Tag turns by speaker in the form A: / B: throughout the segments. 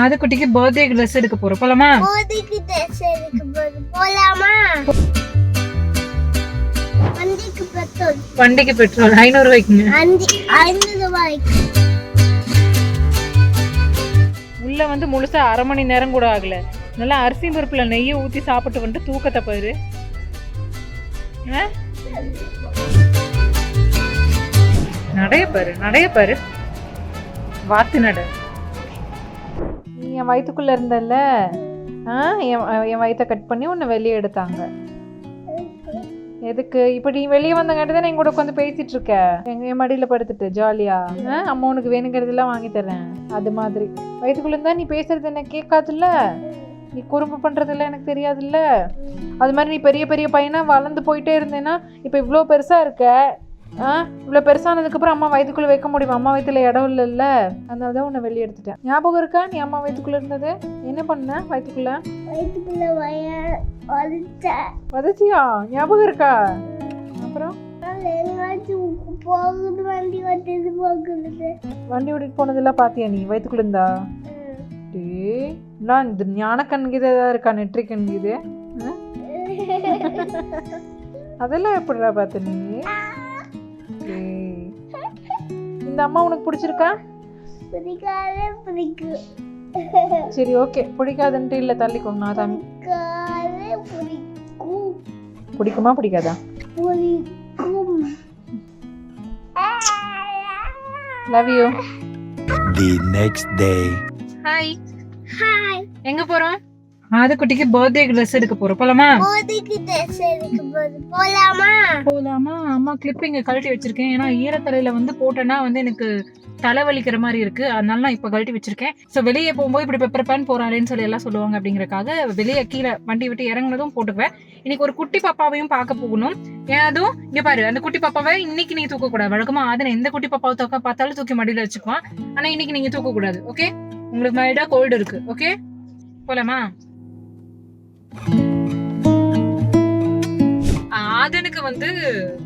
A: ஆதுக்குட்டிக்கு birthday dress எடுக்க போறோம். போலாமா?
B: போதைக்கு ட்ரெஸ் எடுக்க போலாமா? வண்டிக்கு பெட்ரோல்.
A: வண்டிக்கு பெட்ரோல். ஐநூறு ரூபாய்க்குங்க.
B: ஐநூறு ரூபாய்க்கு.
A: உள்ள வந்து முழுசா அரை மணி நேரம் கூட ஆகல. நல்லா அரிசி பருப்புல நெய்யை ஊத்தி சாப்பிட்டு வந்துட்டு தூக்கத்தை பாரு? நடைய பாரு நடைய பாரு. வாத்து நட. என் வயிற்றுக்குள்ளே இருந்தல்ல? ஆ என் என் வயித்தை கட் பண்ணி உன்னை வெளியே எடுத்தாங்க. எதுக்கு? இப்போ நீ வெளியே வந்தங்காட்டி தான் என் கூட உட்காந்து பேசிட்டு இருக்க? எங்க என் மடியில் படுத்துட்டு ஜாலியா. ஆ, அம்மா உனக்கு வேணுங்கிறதெல்லாம் வாங்கி தரேன். அது மாதிரி. வயிற்றுக்குள்ள இருந்தா நீ பேசுறது என்ன கேட்காதுல்ல? நீ குறும்பு பண்ணுறதெல்லாம் எனக்கு தெரியாதுல்ல? அது மாதிரி நீ பெரிய பெரிய பையனாக வளர்ந்து போயிட்டே இருந்தேன்னா இப்போ இவ்வளோ பெருசாக இருக்க? ஆ? இவ்வளோ பெருசானதுக்கப்புறம் அம்மா வயிற்றுக்குள்ள வைக்க முடியுமா? அம்மா வயிற்றுல இடம் இல்லைல்ல. அதனால தான் உன்னை வெளியே எடுத்துட்டேன். ஞாபகம் இருக்கா? நீ அம்மா வயிற்றுக்குள்ள இருந்தது? என்ன பண்ண வயிற்றுக்குள்ள
B: வயிற்றுக்குள்ள
A: வதச்சியா? ஞாபகம் இருக்கா? அப்புறம்?
B: வண்டி
A: ஓட்டிட்டு போனதெல்லாம் பாத்தியா நீ? வயிற்றுக்குள்ள இருந்தா? நான் இந்த ஞானக்கண் கீதை ஏதாவது இருக்கா? நெற்றிக்கண் கீது ஆ? அதெல்லாம் எப்படிடா பார்த்த நீ. இந்த அம்மா உனக்கு பிடிச்சிருக்கா?
B: பிடிக்காதே பிடிக்கும்
A: சரி ஓகே பிடிக்காதுன்ட்டு இல்லை தள்ளிக்கோ நான்
B: பிடிக்காதே பிடிக்கும்.
A: பிடிக்குமா பிடிக்காதா?
B: பிடிக்கும்.
A: Love you
C: The next day.
A: Hi
B: hi
A: எங்க போறோம்? ஆதுக்குட்டிக்கு பர்த்டே ட்ரெஸ் எடுக்க போறோம். போலாமா?
B: போதைக்கு ட்ரெஸ் எடுக்க போது போலாமா?
A: போலாமா? அம்மா கிளிப் இங்க கழட்டி வச்சிருக்கேன். ஏன்னா ஈரத்தலையில வந்து போட்டேன்னா வந்து எனக்கு தலை வலிக்கிற மாதிரி இருக்கு. அதனால நான் இப்ப கழட்டி வச்சிருக்கேன். ஸோ வெளியே போகும்போது இப்படி பெப்பர் பேன் போறாளேன்னு சொல்லி எல்லாம் சொல்லுவாங்க அப்படிங்கறக்காக வெளியே கீழே வண்டி விட்டு இறங்குனதும் போட்டுக்குவேன். இன்னைக்கு ஒரு குட்டி பாப்பாவையும் பார்க்க போகணும். ஏன் அதுவும் இங்க பாரு அந்த குட்டி பாப்பாவை இன்னைக்கு நீ தூக்க கூடாது. வழக்கமா ஆதன எந்த குட்டி பாப்பாவை தூக்க பார்த்தாலும் தூக்கி மடியில வச்சுக்குவான். ஆனா இன்னைக்கு நீங்க தூக்க கூடாது ஓகே உங்களுக்கு மைல்டா கோல்டு இருக்கு ஓகே போலாமா? ஆதனுக்கு வந்து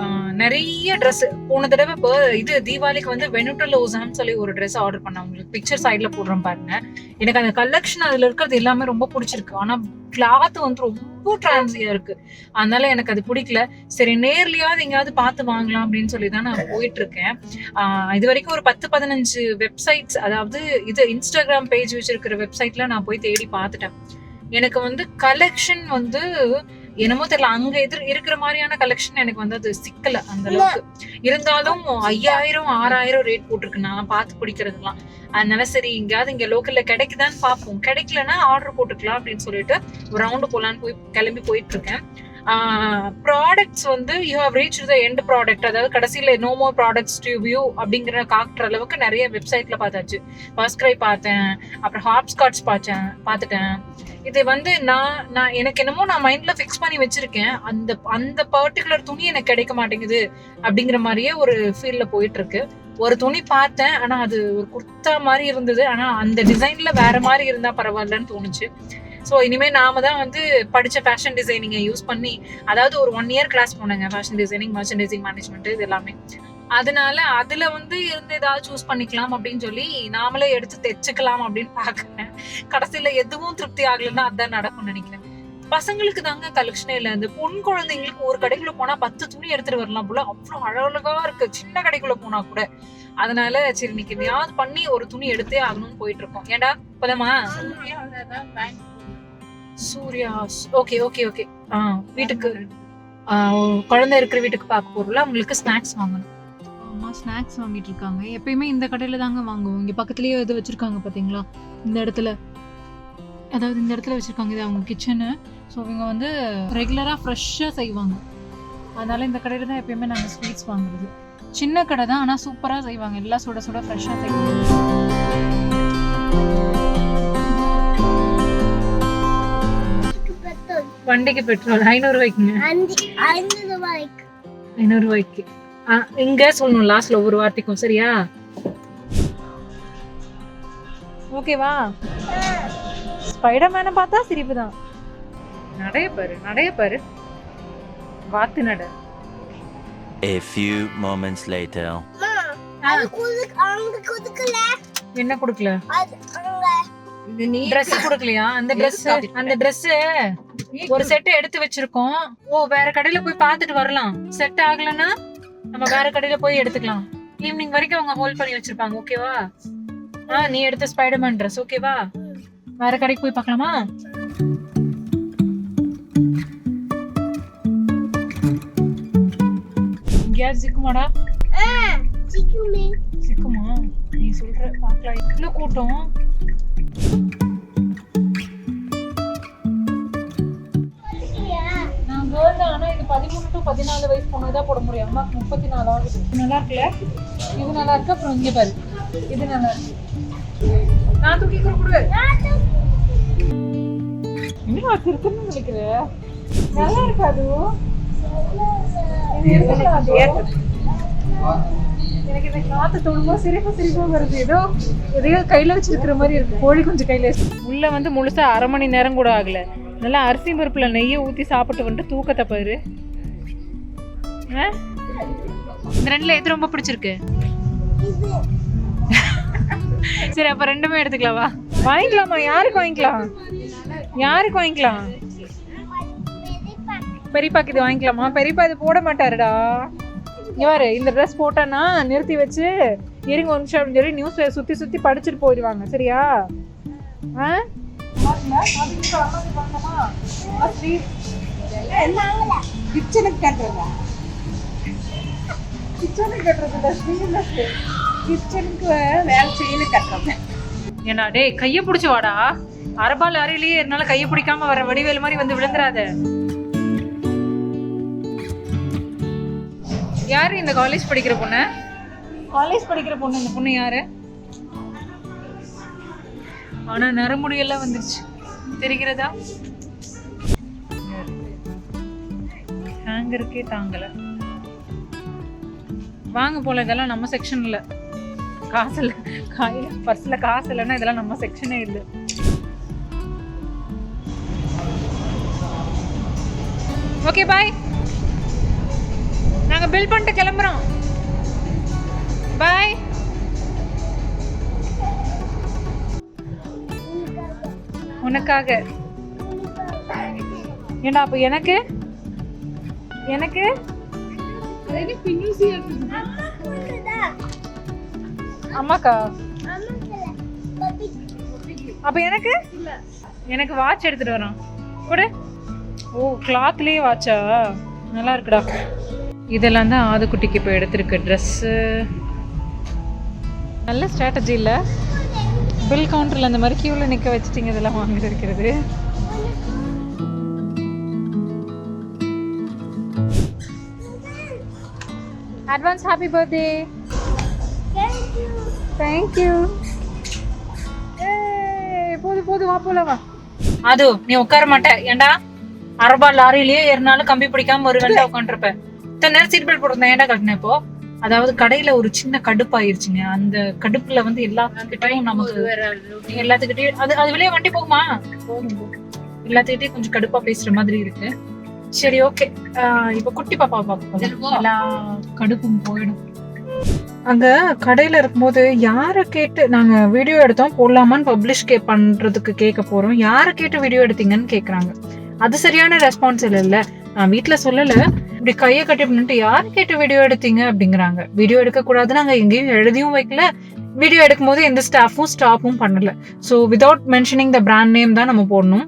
A: ஆஹ், நிறைய ட்ரெஸ் போன தடவை இப்போ இது தீபாவளிக்கு வந்து வெனுட்டலோசான்னு சொல்லி ஒரு ட்ரெஸ் ஆர்டர் பண்ணேன். உங்களுக்கு பிக்சர் சைடில் போடுறேன் பாருங்க. எனக்கு அந்த கலெக்ஷன் அதுல இருக்கிறது எல்லாமே ரொம்ப பிடிச்சிருக்கு. ஆனா கிளாத் வந்து ரொம்ப டிரான்சியா இருக்கு. அதனால எனக்கு அது பிடிக்கல. சரி நேர்லயாவது எங்கேயாவது பார்த்து வாங்கலாம் அப்படின்னு சொல்லி தான் நான் போயிட்டு இருக்கேன் ஆஹ், இது வரைக்கும் ஒரு பத்து பதினஞ்சு வெப்சைட்ஸ் அதாவது இது இன்ஸ்டாகிராம் பேஜ் வச்சிருக்கிற வெப்சைட்ல நான் போய் தேடி பார்த்துட்டேன். எனக்கு வந்து கலெக்ஷன் வந்து என்னமோ தெரியல. அங்க எதிர் இருக்கிற மாதிரியான கலெக்ஷன் எனக்கு வந்து அது சிக்கல அந்த அளவுக்கு. இருந்தாலும் ஐயாயிரம் ஆறாயிரம் ரேட் போட்டிருக்கு. நான் பார்த்து பிடிக்கிறதுலாம். அதனால சரி எங்கேயாவது இங்க லோக்கல்ல கிடைக்குதான்னு பார்ப்போம். கிடைக்கலன்னா ஆர்டர் போட்டுக்கலாம் அப்படின்னு சொல்லிட்டு ஒரு ரவுண்டு போலான்னு போய் கிளம்பி போயிட்டு இருக்கேன் ப்ராடக்ட்ஸ் வந்து you have reach the end product அதாவது கடைசியில no more products to view அப்படிங்கிற காட்டுற அளவுக்கு நிறைய வெப்சைட்ல பார்த்தாச்சு. ஃபர்ஸ்ட் பார்த்தேன். அப்புறம் ஹாப்ஸ்காட்ஸ் பார்த்தேன் பார்த்துட்டேன். இது வந்து நான் நான் எனக்கு என்னமோ நான் மைண்ட்ல ஃபிக்ஸ் பண்ணி வச்சிருக்கேன். அந்த அந்த பர்டிகுலர் துணி எனக்கு கிடைக்க மாட்டேங்குது அப்படிங்கிற மாதிரியே ஒரு ஃபீல்ட்ல போயிட்டு இருக்கு ஒரு துணி பார்த்தேன் ஆனா அது ஒரு குர்த்தா மாதிரி இருந்தது. ஆனா அந்த டிசைன்ல வேற மாதிரி இருந்தா பரவாயில்லன்னு தோணுச்சு. ஸோ இனிமே நாம தான் வந்து படிச்ச ஃபேஷன் டிசைனிங்கை யூஸ் பண்ணி அதாவது ஒரு ஒன் இயர் கிளாஸ் போனேங்க. ஃபேஷன் டிசைனிங் மர்ச்சன்டைசிங் மேனேஜ்மெண்ட் இது எல்லாமே. அதனால அதுல வந்து இருந்து ஏதாவது சூஸ் பண்ணிக்கலாம் அப்படின்னு சொல்லி நாமளே எடுத்து தைச்சுக்கலாம் அப்படின்னு பாக்குறேன் கடைசியில எதுவும் திருப்தி ஆகலைன்னா அதான் நடக்கும்னு நினைக்கிறேன். பசங்களுக்கு தாங்க கலெக்ஷனே இல்ல. இந்த பொன் குழந்தைங்களுக்கு ஒரு கடைக்குள்ள போனா பத்து துணி எடுத்துட்டு வரலாம் போல. அவ்வளவு அழகழகா இருக்கு. சின்ன கடைக்குள்ள போனா கூட. அதனால சரி இன்னைக்கு எதையாவது பண்ணி ஒரு துணி எடுத்தே ஆகணும்னு போயிட்டு இருக்கோம். ஏன்டா? போதமா சூர்யா ஓகே ஓகே ஓகே ஆ வீட்டுக்கு. குழந்தை இருக்கிற வீட்டுக்கு பார்க்க போறோம்ல. அவங்களுக்கு ஸ்நாக்ஸ் வாங்கணும். அம்மா ஸ்நாக்ஸ் வாங்கிட்டு இருக்காங்க எப்பயுமே இந்த கடையில தாங்க வாங்குவோம். இங்க பக்கத்துலயே இது வச்சிருக்காங்க பாத்தீங்களா? இந்த இடத்துல. அதாவது இந்த இடத்துல வச்சிருக்காங்க. இது அவங்க கிச்சனு ஸோ இவங்க வந்து ரெகுலரா ஃப்ரெஷ்ஷாக செய்வாங்க. அதனால இந்த கடையில தான் எப்பயுமே நாங்கள் ஸ்வீட்ஸ் வாங்குறது. சின்ன கடை தான் ஆனால் சூப்பராக செய்வாங்க. எல்லாம் சுட சுட ஃப்ரெஷ்ஷாக செய்வாங்க. வண்டிக்கு பெட்ரோல் ஐநூறு ரூபாய்க்குங்க. இங்க சொல்லணும் லாஸ்ட்ல ஒவ்வொரு வார்த்தைக்கும் சரியா? ஓகேவா ஸ்பைடர் மேனை பார்த்தா சிரிப்பு தான். நடைய பாரு நடைய பாரு. வாத்து நட.
C: A few moments later.
A: என்ன கொடுக்கல? Dress கொடுக்கலையா? அந்த Dress அந்த Dress ஒரு செட் எடுத்து வச்சிருக்கோம். ஓ வேற கடையில போய் பார்த்துட்டு வரலாம். செட் ஆகலன்னா நம்ம வேற கடையில போய் எடுத்துக்கலாம். ஈவினிங் வரைக்கும் அவங்க ஹோல்ட் பண்ணி வச்சிருப்பாங்க ஓகேவா ஆ நீ எடுத்த ஸ்பைடர்மேன் Dress ஓகேவா வேற கடைக்கு போய் பார்க்கலாமா? எங்கேயாவது சிக்குமாடா?
B: சிக்குமே.
A: சிக்குமா? நீ சொல்ற பார்க்கலாம். இவ்வளோ கூட்டம். பதிமூணு டு பதினாலு வயசு பொண்ணு தான் போட முடியும். அம்மாக்கு முப்பத்தி நாலு ஆகுது இது நல்லா இருக்குல்ல? இது நல்லா இருக்கு? அப்புறம் இங்க பாரு. இது நல்லா இருக்கு. நான் தூக்கி கொடு என்ன திருத்தணும்னு நினைக்கிற? நல்லா இருக்கு அதுவும் எனக்கு இந்த காத்து தொடும்போது சிரிப்பு சிரிப்பா வருது. ஏதோ எதையோ கையில வச்சிருக்கிற மாதிரி இருக்கு. கோழி கொஞ்சம் கையில வச்சு- உள்ள வந்து முழுசா அரை மணி நேரம் கூட ஆகல. நல்லா அரிசி பருப்பில் நெய்யை ஊற்றி சாப்பிட்டு வந்துட்டு தூக்கத்தை பாரு. ஆ? இந்த ரெண்டில் எது ரொம்ப பிடிச்சிருக்கு? சரி அப்போ ரெண்டுமே எடுத்துக்கலாமா வாங்கிக்கலாமா? யாருக்கு வாங்கிக்கலாம்? யாருக்கு வாங்கிக்கலாம்? பெரியப்பாக்கு இது வாங்கிக்கலாமா? பெரியப்பா இது போட மாட்டாருடா. இங்க இந்த ட்ரெஸ் போட்டேன்னா நிறுத்தி வச்சு இருங்க ஒரு நிமிஷம் அப்படின்னு சொல்லி நியூஸ் சுற்றி சுற்றி படிச்சுட்டு போயிடுவாங்க. சரியா? ஆ?
D: கிச்சனுக்கு கட்டுறதா கிச்சனுக்கு கட்டுறது ஸ்லீவ்லெஸ் கிச்சனுக்கு வேலை செயினு கட்டுறது
A: ஏன்னா டேய் கையை பிடிச்சு வாடா. அரபால் அறையிலேயே என்னால கையை பிடிக்காம வர வடிவேல் மாதிரி வந்து விழுந்துராத யாரு இந்த காலேஜ் படிக்கிற பொண்ணு? காலேஜ் படிக்கிற பொண்ணு இந்த பொண்ணு யாரு? ஆனால் நரமுடியெல்லாம் வந்துருச்சு. தெரிகிறதா? ஹேங்கருக்கே தாங்கல. வாங்க போல இதெல்லாம் நம்ம செக்ஷன்ல. காசு இல்லை காயில் பர்ஸில் காசு இல்லைன்னா இதெல்லாம் நம்ம செக்ஷனே இல்லை. ஓகே பாய் நாங்கள் பில் பண்ணிட்டு கிளம்புறோம். உனக்காக. ஏண்டா அப்ப எனக்கு? எனக்கு? அம்மாக்கா. அப்ப எனக்கு? எனக்கு வாட்ச் எடுத்துட்டு வரோம் கொடு. ஓ கிளாத்லயே வாட்சா நல்லா இருக்குடா. இதெல்லாம் தான் ஆதுக்குட்டிக்கு இப்போ எடுத்திருக்கு ட்ரெஸ்ஸு நல்ல ஸ்ட்ராட்டஜி இல்லை? பில் கவுண்டரில் அந்த மாதிரி க்யூவில் நிற்க வச்சுட்டிங்க இதெல்லாம் வாங்கிட்டு இருக்கிறது. அட்வான்ஸ் ஹாப்பி பர்த்டே தேங்க்யூ போது போது வா போல வா. அது நீ உட்கார மாட்ட. ஏன்டா அரபா லாரியிலேயே ஏறினாலும் கம்பி பிடிக்காம ஒரு வெள்ளை உட்காந்துருப்ப இத்தனை நேரம் சீட் பெல்ட் போட்டிருந்தேன். ஏன்டா கட்டினேன் இப்போ? அதாவது கடையில ஒரு சின்ன கடுப்பாயிருச்சுங்க. அந்த கடுப்புல வந்து எல்லாத்துக்கிட்டையும் நமக்கு எல்லாத்துக்கிட்டையும் அது அது வெளியே வண்டி போகுமா? எல்லாத்துக்கிட்டையும் கொஞ்சம் கடுப்பா பேசுற மாதிரி இருக்கு. சரி ஓகே. இப்ப குட்டி பாப்பா பார்ப்போம். எல்லா கடுப்பும் போயிடும். அங்க கடையில இருக்கும்போது யாரை கேட்டு நாங்க வீடியோ எடுத்தோம் போடலாமான்னு பப்ளிஷ் கே பண்றதுக்கு கேட்க போறோம். யாரை கேட்டு வீடியோ எடுத்தீங்கன்னு கேக்குறாங்க. அது சரியான ரெஸ்பான்ஸ் இல்ல. நான் வீட்ல சொல்லல. இப்படி கையை கட்டி பண்ணிட்டு யார் கேட்டு வீடியோ எடுத்தீங்க? அப்படிங்கிறாங்க. வீடியோ எடுக்க கூடாதுன்னு நாங்க எங்கேயும் எழுதியும் வைக்கல. வீடியோ எடுக்கும் போது எந்த ஸ்டாஃபும் ஸ்டாப்பும் பண்ணல. So without mentioning the brand name தான் நம்ம போடணும்.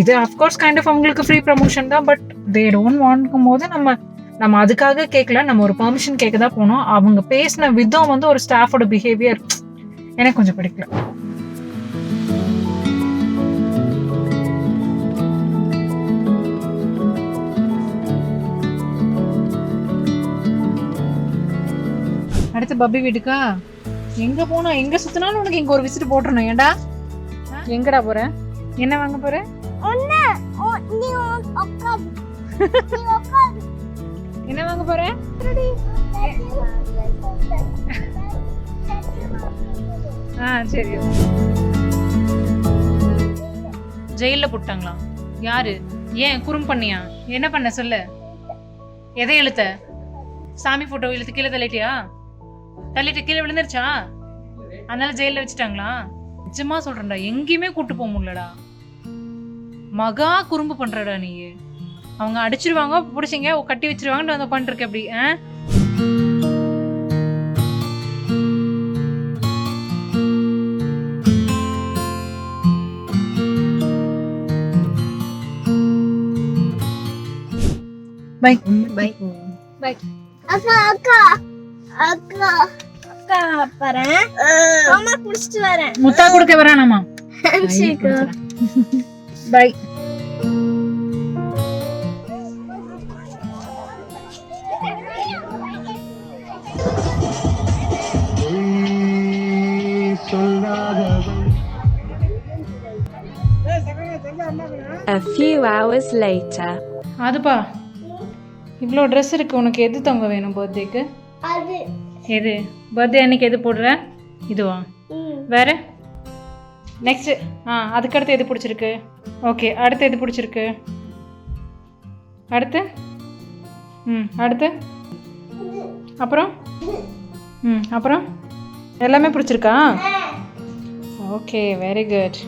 A: இது அஃப்கோர்ஸ் கைண்ட் ஆஃப் அவங்களுக்கு ஃப்ரீ ப்ரமோஷன் தான் பட் தே டோன்ட் வாண்ட்க்கும் போது நம்ம நம்ம அதுக்காக கேட்கல நம்ம ஒரு பெர்மிஷன் கேட்க தான் போனோம். அவங்க பேசின விதம் வந்து ஒரு ஸ்டாஃபோட பிஹேவியர் எனக்கு கொஞ்சம் பிடிக்கல. அடுத்து பப்பி வீட்டுக்கா? எங்க போனா? எங்க சுத்தினாலும் உனக்கு இங்க ஒரு விசிட் போட்டுறணும். ஏன்டா? எங்கடா போற? என்ன வாங்க போற?
B: ஒண்ணு. ஓ- நீ உ- உட்காரு நீ உட்காரு
A: என்ன வாங்க போற? ஆ சரி ஜெயில போட்டாங்களா? யாரு? ஏன் குறும் பண்ணியா? என்ன பண்ண சொல்லு. எதை இழுத்த? சாமி போட்டோ இழுத்து கீழே தள்ளிட்டியா? தள்ளிட்டு கீழே விழுந்துருச்சா அதனால ஜெயில வச்சுட்டாங்களா நிஜமா சொல்றேன்டா எங்கேயுமே கூட்டு போக முடியலடா மகா குறும்பு பண்றடா நீ அவங்க அடிச்சிருவாங்க பிடிச்சிங்க கட்டி வச்சிருவாங்கன்னு வந்து உட்காந்துருக்க அப்படி ஆ பை பை பை
B: அக்கா அக்கா அக்கா அக்கா வரேன் மாமா குடிச்சிட்டு வரேன்.
A: முத்தா கொடுக்க வரானாமா bye
E: A few hours later.
A: அதுப்பா இவ்வளோ ட்ரெஸ் இருக்கு உனக்கு எது தொங்க வேணும் பர்த்டேக்கு
B: அது
A: எது? பர்த்டே அன்னைக்கு எது போடுற? இதுவா. வேற? நெக்ஸ்ட் ஆ அதுக்கடுத்து எது பிடிச்சிருக்கு? ஓகே அடுத்து எது பிடிச்சிருக்கு? அடுத்து? ம் அடுத்து? அப்புறம்? ம் அப்புறம்? எல்லாமே பிடிச்சிருக்கா? Okay very good